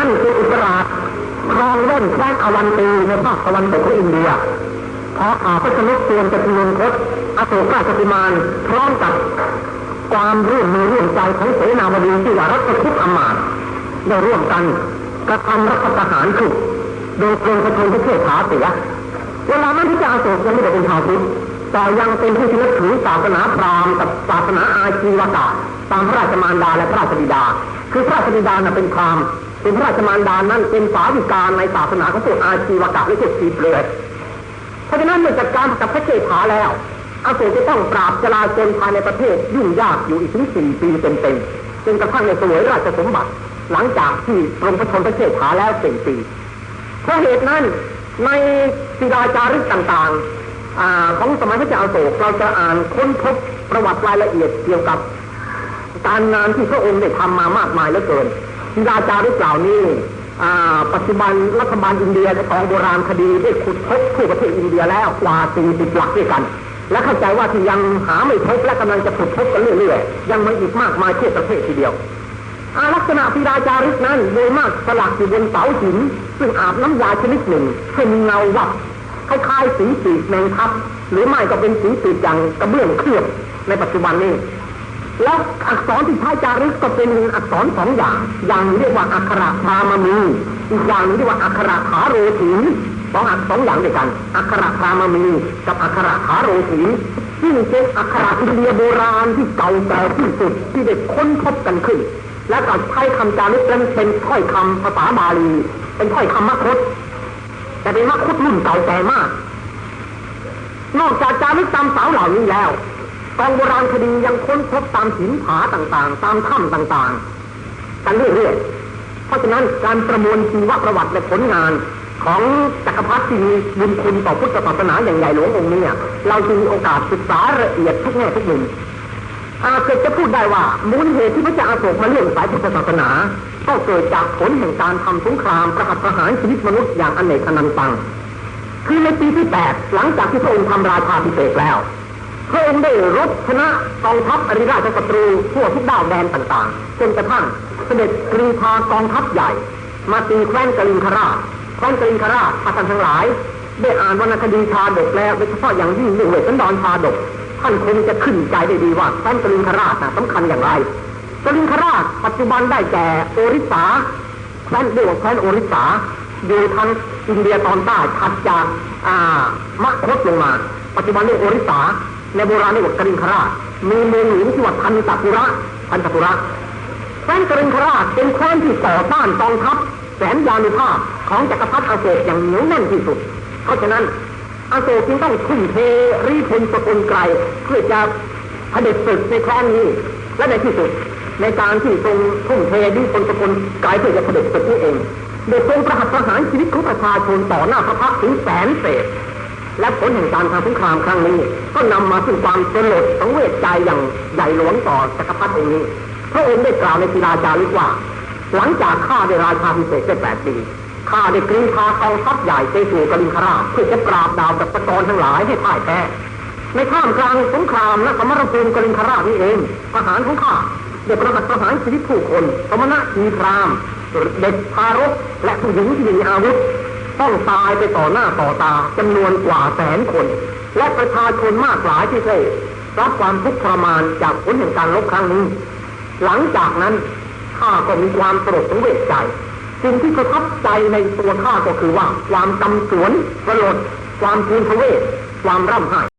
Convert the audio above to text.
นั้นคืออุตราชครองเล่นแคว้นอวันตีในภาคตะวันตกของอินเดียพออาพระชนกเตรียมจะพิมพ์คตอโศกราชกุมารพร้อมกับความร่วมมือร่วมใจของเสนาบดีที่ว่ารัฐคุกอำมาตย์ได้ร่วมกันกระทำรัฐประหารขึ้นโดยกรมประชนที่เชื่อขาเสียเวลานั้นที่เจ้าอโศกยังไม่ได้เป็นชาวพุทธแต่ยังเป็นผู้ที่นับถือศาสนาพราหมณ์กับศาสนาอาชีวกะตามพระราชมารดาและพระราชบิดา คือพระราชบิดาน่ะเป็นพราหมณ์ เป็นพระราชมารดานั้นเป็นสาวิการในศาสนาของพวกอาชีวกะหรือพวกสีเปลือยเพราะฉะนั้นเมื่อจัดการกับพระเจษฐาแล้วอาโศกจะต้องปราบจลาจลภายในประเทศยุ่งยากอยู่อีกถึงสี่ปีเต็มๆจนกระทั่งในสวยราชสมบัติ หลังจากที่ทรงพระชนพระเจษฐาแล้วสี่ปีเพราะเหตุนั้นในศิลาจารึกต่างๆของสมัยพระเจ้าอโศกเราจะอ่านค้นพบประวัติรายละเอียดเกี่ยวกับ การงานที่พระองค์ได้ทำมามากมายเหลือเกิน ศิลาจารึกเหล่านี้อ่ปัจจุบันรัฐบาลอินเดียในกองโบราณคดีได้ขุดพบทั่วประเทศอินเดียแล้วกว่า40หลักด้วยกัน และเข้าใจว่าที่ยังหาไม่พบและกำลังจะขุดพบกันเรื่อยๆยังมีอีกมากมายทั่วประเทศทีเดียวลักษณะศิลาจารึกนั้นโดยมากสลักอยู่บนเสาหิน ซึ่งอาบน้ำยาชนิดหนึ่งให้มีเงาวับคล้ายๆสีปีกแมงทับหรือไม่ก็เป็นสีปีกอย่างกระเบื้องเคลือบในปัจจุบันนี้ แล้วอักษรที่ใช้จารึกก็เป็นอักษรสองอย่าง อย่างเรียกว่าอักขระพามมีอีกอย่างหนึงเรียกว่าอักขระขาโรถีสองอักษรสองอย่างด้วยกัน อักขระพามมีกับอักขระขาโรถีซึ่งเป็นอักขระอินเดียโบราณที่เก่าแก่ที่สุดที่ได้ค้นพบกันขึ้น และก็ใช้คำจารึกนั้นเป็นถ้อยคำภาษาบาลี เป็นถ้อยคำมคตแต่เป็นมคตรุ่นเก่าแก่มาก นอกจากจารึกตามเสาเหล่านี้แล้ว กองโบราณคดียังค้นพบตามหินผาต่างๆ ตามถ้ำต่างๆ กันเรื่อยๆ เพราะฉะนั้นการประมวลชีวประวัติและผลงานของจักรพรรดิที่มีบุญคุณต่อพุทธศาสนาอย่างใหญ่หลวงองค์นี้เราจึงมีโอกาสศึกษาละเอียดทุกแง่ทุกมุมอาจจะพูดได้ว่ามูลเหตุที่พระเจ้าอาโศกมาเลื่อมสายพุทธศาสนา ก็เกิดจากผลแห่งการทำสงครามประหัตประหารชีวิตมนุษย์อย่างอเนกอนันตัง คือในปีที่แปดหลังจากที่พระองค์ทำราชาพิเศษแล้ว พระองค์ได้รบชนะกองทัพอริราชศัตรูทั่วทุกด้าวแดนต่างๆจนกระทั่งเสด็จกรีธากองทัพใหญ่ มาตีแคว้นกลิงคราชแคว้นกลิงคราชพระท่านทั้งหลาย ได้อ่านวรรณคดีชาดกแล้วโดยเฉพาะอย่างยิ่งเรื่องเวทสันดรชาดกท่านคงจะขึ้นใจได้ดีว่าแคว้นกลิงคราชนะสำคัญอย่างไรกลิงคราชปัจจุบันได้แก่โอริสาแคว้นเรียกว่าแคว้นโอริสาอยู่ทางอินเดียตอนใต้ถัดจากอ่ามะคตลงมา ปัจจุบันเรียกโอริสา ในโบราณเรียกว่ากริงคราชมีเมืองหลวงชื่อว่าพันตปุระพันตปุระแคว้นกริงคราชเป็นแคว้นที่ต่อต้านกองทัพแสนยานุภาพของจักรพรรดิอโศกอย่างเหนียวแน่นที่สุด เพราะฉะนั้นอโศกจึงต้องทุ่มเทรีพลสกุลไกลเพื่อจะเผด็จศึกในแคว้นนี้ และในที่สุดในการที่ทรงทุ่มเทรีพลสกุลไกลเพื่อจะเผด็จศึกนี้เองโดยทรงประหัตประหารชีวิตของประชาชนต่อหน้าพระพักถึงแสนเศษ และผลแห่งการทำสงครามครั้งนี้ ก็นำมาซึ่งความสลดสังเวชใจอย่างใหญ่หลวงต่อจักรพรรดิองค์นี้ พระองค์ได้กล่าวในศิลาจารึกว่า หลังจากข้าได้ราชาพิเศษได้แปดปีข้าได้กรีธากองทัพใหญ่ไปสู่กลิงคราเพื่อจะปราบดาวจักรกรทั้งหลายให้พ่ายแพ้ในท่ามกลางสงครามและสมรภูมิกลิงครานี่เองทหารของข้าได้ประหัตประหารชีวิตผู้คนสมณะชีพรามเด็กทารกและผู้หญิงที่มีอาวุธ ต้องตายไปต่อหน้าต่อตาจำนวนกว่าแสนคน และประชาชนมากหลายที่ได้รับความทุกข์ทรมานจากผลแห่งการลบครั้งนี้ หลังจากนั้นข้าก็มีความสลดสังเวชใจสิ่งที่ประทับใจในตัวข้าก็คือว่า ความกำสวนสลดความทูนทเวศความร่ำไห้